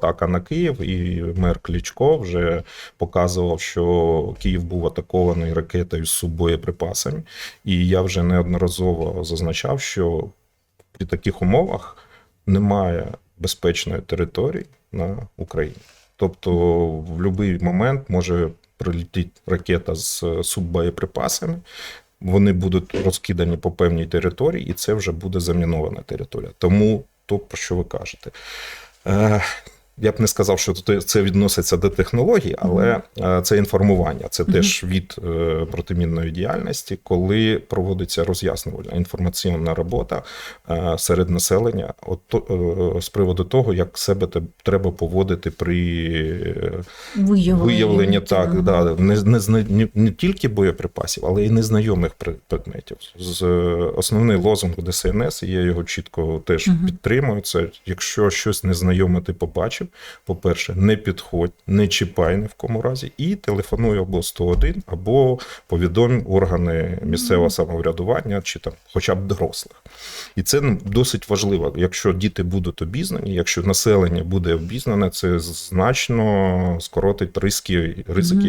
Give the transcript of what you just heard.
атака на Київ, і мер Клічко вже показував, що Київ був атакований ракетою з суббоєприпасами. І я вже неодноразово зазначав, що при таких умовах немає безпечної території на Україні. Тобто в будь-який момент може прилетіти ракета з суббоєприпасами, вони будуть розкидані по певній території, і це вже буде замінована територія. Тому то, про що ви кажете. Я б не сказав, що це відноситься до технологій, але е, це інформування, це теж від е, протимінної діяльності, коли проводиться роз'яснювальна інформаційна робота е, серед населення, от з приводу того, як себе треба поводити при Виявлення, виявленні так, да, не, не, не, не тільки боєприпасів, але й незнайомих предметів. З, основний лозунг ДСНС, і я його чітко теж Мгм. підтримую. Це якщо щось незнайоме ти побачив, по-перше, не підходь, не чіпай ні в кому разі, і телефонуй або 101, або повідомь органи місцевого Мгм. самоврядування, чи там хоча б дорослих. І це ну, досить важливо. Якщо діти будуть обізнані, якщо населення буде обізнане, це значно скоротить риски, ризики.